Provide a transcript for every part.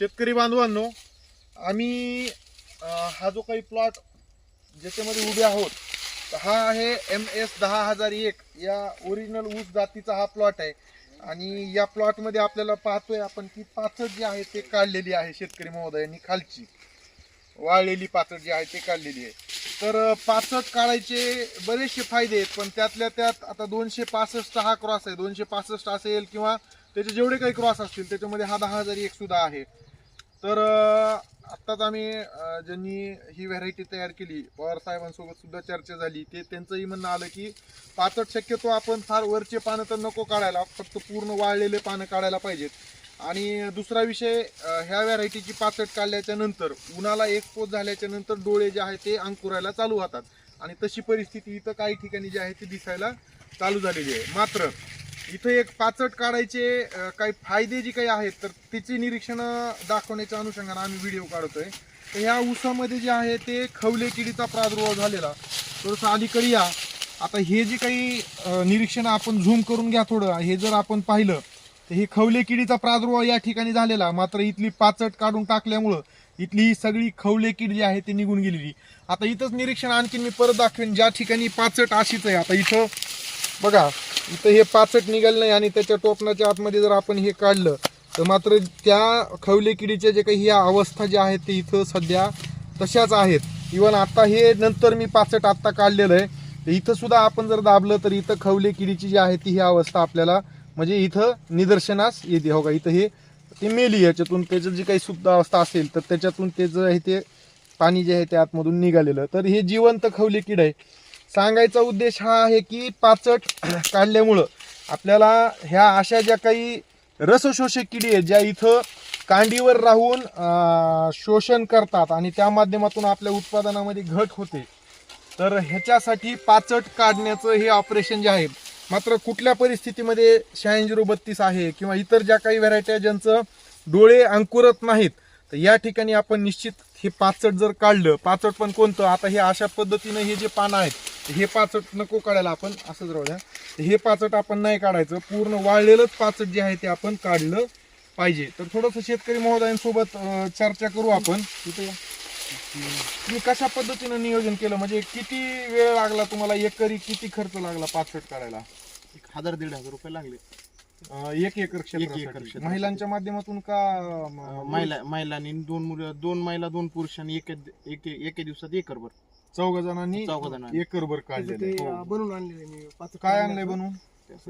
शेतकरी बांधवांनो आम्ही हा जो काही प्लॉट ज्याच्यामध्ये उभे आहोत हा आहे एम एस दहा हजार एक. या ओरिजिनल ऊस जातीचा हा प्लॉट आहे. आणि या प्लॉटमध्ये आपल्याला पाहतोय आपण की पाचट जी आहे ते काढलेली आहे शेतकरी महोदयांनी खालची. वाळलेली पाचट जी आहे ते काढलेली आहे. तर पाचट काढायचे बरेचसे फायदे आहेत पण त्यातल्या त्यात आता दोनशे पासष्टचा हा क्रॉस आहे. दोनशे पासष्ट असेल किंवा त्याचे जेवढे काही क्रॉस असतील त्याच्यामध्ये हा दहा हजार एक सुद्धा आहे. तर आत्ताच आम्ही ज्यांनी ही व्हरायटी तयार केली पवार साहेबांसोबत सुद्धा चर्चा झाली ते त्यांचंही म्हणणं आलं की पाचट शक्यतो आपण फार वरचे पानं तर नको काढायला फक्त पूर्ण वाळलेले पानं काढायला पाहिजेत. आणि दुसरा विषय ह्या व्हरायटीची पाचट काढल्याच्या नंतर उन्हाला एक्सपोज झाल्याच्यानंतर डोळे जे आहे ते अंकुरायला चालू होतात. आणि तशी परिस्थिती इथं काही ठिकाणी जी आहे ती दिसायला चालू झालेली आहे. मात्र इथं एक पाचट काढायचे अं, काही फायदे जे काही आहेत तर तिची निरीक्षण दाखवण्याच्या अनुषंगाने आम्ही व्हिडिओ काढतोय. तर ह्या ऊसामध्ये जे आहे ते खवले किडीचा प्रादुर्भाव झालेला. थोडंसं अलीकडे या. आता हे जे काही अं, निरीक्षण आपण झूम करून घ्या थोडं. हे जर आपण पाहिलं तर हे खवले किडीचा प्रादुर्भाव या ठिकाणी झालेला. मात्र इथली पाचट काढून टाकल्यामुळं इथली ही सगळी खवले कीड जी आहे ती निघून गेलेली. आता इथंच निरीक्षण आणखीन मी परत दाखवेन. ज्या ठिकाणी पाचट अशीच आहे आता इथं बघा. इथं हे पाचट निघालं नाही आणि त्याच्या टोपणाच्या आतमध्ये जर आपण हे काढलं तर मात्र त्या खवले किडीच्या जे काही ह्या अवस्था ज्या आहेत ते इथं सध्या तशाच आहेत. इवन आता हे नंतर मी पाचट आत्ता काढलेलं आहे. तर इथं सुद्धा आपण जर दाबलं तर इथं खवले किडीची जी आहे ती ही अवस्था आपल्याला म्हणजे इथं निदर्शनास येते. हो का? इथं हे ते मेली याच्यातून त्याचं जी काही सुद्धा अवस्था असेल तर त्याच्यातून ते जे आहे ते पाणी जे आहे ते आतमधून निघालेलं. तर हे जिवंत खवले किड आहे. सांगायचा उद्देश हा आहे की पाचट काढल्यामुळं आपल्याला ह्या अशा ज्या काही रसशोषक किडी आहेत ज्या इथं कांडीवर राहून शोषण करतात आणि त्या माध्यमातून आपल्या उत्पादनामध्ये घट होते तर ह्याच्यासाठी पाचट काढण्याचं हे ऑपरेशन जे आहे मात्र कुठल्या परिस्थितीमध्ये शहाऐं झिरो बत्तीस आहे किंवा इतर ज्या काही व्हरायटी आहे ज्यांचं डोळे अंकुरत नाहीत तर या ठिकाणी आपण निश्चित हे पाचट जर काढलं पाचट पण कोणतं? आता हे अशा पद्धतीनं हे जे पानं आहेत हे पाचट नको काढायला आपण असंच राहू द्या. हे पाचट आपण नाही काढायचं पूर्ण वाळलेलंच पाचट जे आहे ते आपण काढलं पाहिजे. तर थोडंसं शेतकरी महोदयांसोबत चर्चा करू आपण. तुम्ही कशा पद्धतीनं नियोजन केलं? म्हणजे किती वेळ लागला तुम्हाला? एकरी किती खर्च लागला पाचट काढायला? एक हजार दीड हजार रुपये लागले. एक एकर एकर क्षेत्रासाठी. महिलांच्या माध्यमातून का महिला महिलांनी दोन मुलं दोन महिला दोन पुरुषांनी एक एक एके दिवसात एकरभर. चौघ जणांनी चौघ जणांनी. एकरभर त्याचं काढलेलं ते. अं, बनवून आणलेलं आहे मी. पाच काय आणलंय बनवून?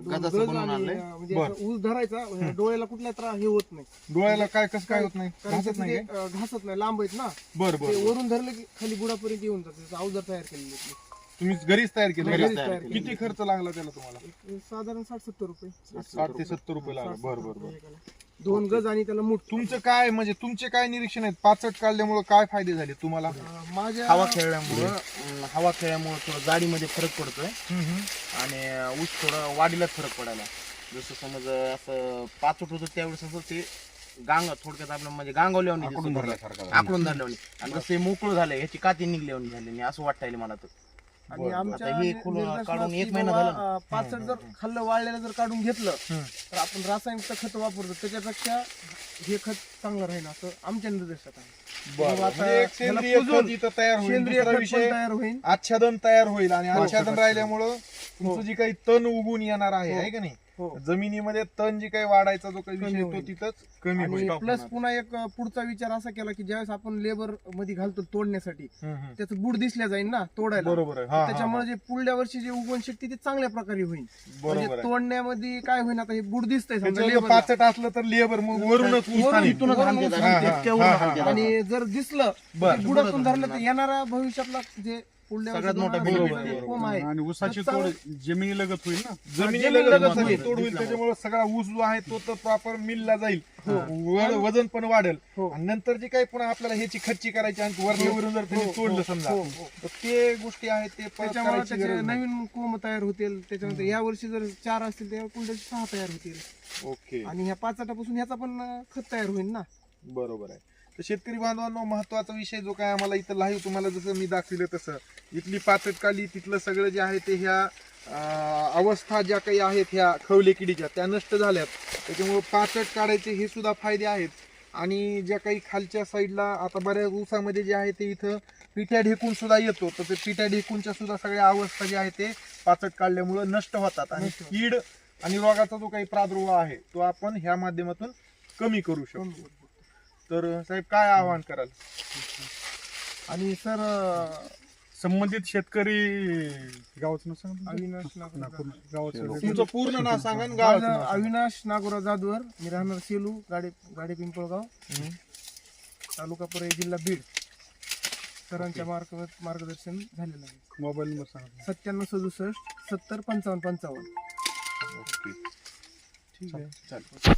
गजाचं आणलंय? म्हणजे बर. असं ऊस धरायचा म्हणजे डोळ्याला कुठला त्रास हे होत नाही. डोळ्याला काय कसं काय होत नाही? कारण घासत नाही ते, अं, घासत नाही. लांब आहेत ना. बर ते बर. वरून धरलं की खाली बुडापर्यंत येऊन जातं. त्याचं अवजार तयार केलेलं. तुम्ही घरीच तयार केलं? घरीच का? तयार केलं. किती खर्च लागला त्याला तुम्हाला? एक साधारण साठ सत्तर रुपये. साठ ते सत्तर रुपये लागला. बर बर बर. एकाला. दोन गज आणि त्याला मूठ तुमचं काय म्हणजे तुमचे काय निरीक्षण आहेत? पाचट काढल्यामुळे काय फायदे झाले तुम्हाला? माझ्या हवा खेळल्यामुळं अं, हवा खेळल्यामुळं थोडं जाडीमध्ये फरक पडतोय. आणि ऊस थोडं वाढीलाच फरक पडायला. जसं समज अं, असं पाचट होतं त्यावेळेस असं ते गांग थोडक्यात आपलं म्हणजे गांगवल्यावर आकडून धरल्यासारखं आकडून धरल्यावर आणि जसं मोकळं झालं ह्याची काती निघल्यावर झाली नाही असं वाटायला मला तर. आणि बरं, आमच्या आता हे नि- खुलं निदर्शनात काढून एक की महिना बाबा, झाला अं, पाचट जर खाल्लं वाळलेलं जर काढून घेतलं हम्म. तर आपण रासायनिक खत वापरतो त्याच्यापेक्षा हे खत चांगलं राहील असं आमच्या निर्देशात आहे बरं. बाबा, आता म्हणजे एक ह्याला सेंद्रिय कुजून खत इथं तयार होईल सेंद्रिय दुसरा खत पण विषय तयार होईल आच्छादन तयार होईल आणि हो, आच्छादन हो. राहिल्यामुळं तुमचं जी काही तण उगून येणार आहे हो. आहे का नाही हो जमिनीमध्ये तण जी काही वाढायचा जो काही कमी विषय तो होईल. तिथंच कमी आणि होईल प्लस पुन्हा एक अं, पुढचा विचार असा केला की ज्यावेळेस आपण लेबरमध्ये घालतो तोडण्यासाठी हम्म, हम्म. त्याचं बुड दिसल्या जाईल ना तोडायला बरोबर आहे हा, हा, त्याच्यामुळे जे पुढल्या वर्षी जे उगवण शक्ती ती चांगल्या प्रकारे होईल. बरोबर म्हणजे आहे तोडण्यामध्ये काय होईल आता हे बुड दिसतंय समजा लेबरला. पाचट असलं तर लेबर मग वरूनच ऊस वरून. इथूनच हा. हा, हा. हा. आणि जर दिसलं बर. बुडातून धरलं तर येणारा भविष्यातला जे सगळ्यात मोठा बरोबर. कोंब आहे. आणि उसाची तर तोड जमिनीलगत होईल ना. जमिनीला होईल. तोड होईल त्याच्यामुळे सगळा ऊस जो आहे तो तर प्रॉपर मिलला जाईल. व- वजन पण वाढेल. हो. आणि नंतर जे काही पुन्हा आपल्याला ह्याची खर्ची करायची आणि वरण्यावरून जर त्यांनी हो, तोडलं हो, समजा हो, हो. तर ते गोष्टी आहेत ते परत त्याच्यामुळे करायची त्याचे गरज नाही. नवीन कोंब तयार होतील त्याच्यामध्ये या वर्षी जर चार असतील तर वर्षी सहा तयार होतील. ओके. आणि ह्या पाचाटापासून ह्याचा पण अं, खत तयार होईल ना. बरोबर आहे. तर शेतकरी बांधवांनो महत्त्वाचा विषय जो काय आम्हाला इथं लाईव्ह तुम्हाला जसं मी दाखविलं तसं इथली पाचट काली तिथलं सगळं जे आहे ते ह्या अवस्था ज्या काही आहेत ह्या खवले किडीच्या त्या नष्ट झाल्यात. त्याच्यामुळे पाचट काढायचे हे सुद्धा फायदे आहेत. आणि ज्या काही खालच्या साईडला आता बऱ्याच ऊसामध्ये जे आहे ते इथं पिठ्या ढेकून सुद्धा येतो. तर ते पिठ्या ढेकूनच्या सुद्धा सगळ्या अवस्था ज्या आहे ते पाचट काढल्यामुळे नष्ट होतात. आणि. कीड आणि रोगाचा जो काही प्रादुर्भाव आहे तो आपण ह्या माध्यमातून कमी करू शकतो. तर साहेब काय आवाहन कराल? आणि सर संबंधित शेतकरी गावाचं नाव सांगा तुमचं? अविनाश नागोरा नागपूर. गावाचं तुमचं पूर्ण नाव सांगा आणि गावाचं माझं नाव सांगा. अविनाश नागोरा जाधवर. मी राहणार सेलू गाडी गाडी पिंपळगाव. तालुका परळी जिल्हा बीड. सरांच्या मार्ग मार्गदर्शन झालेलं आहे. मोबाईल नंबर सांगा सत्त्याण्णव सदुसष्ट सत्तर पंचावन्न पंचावन्न. ठीक आहे. चालेल.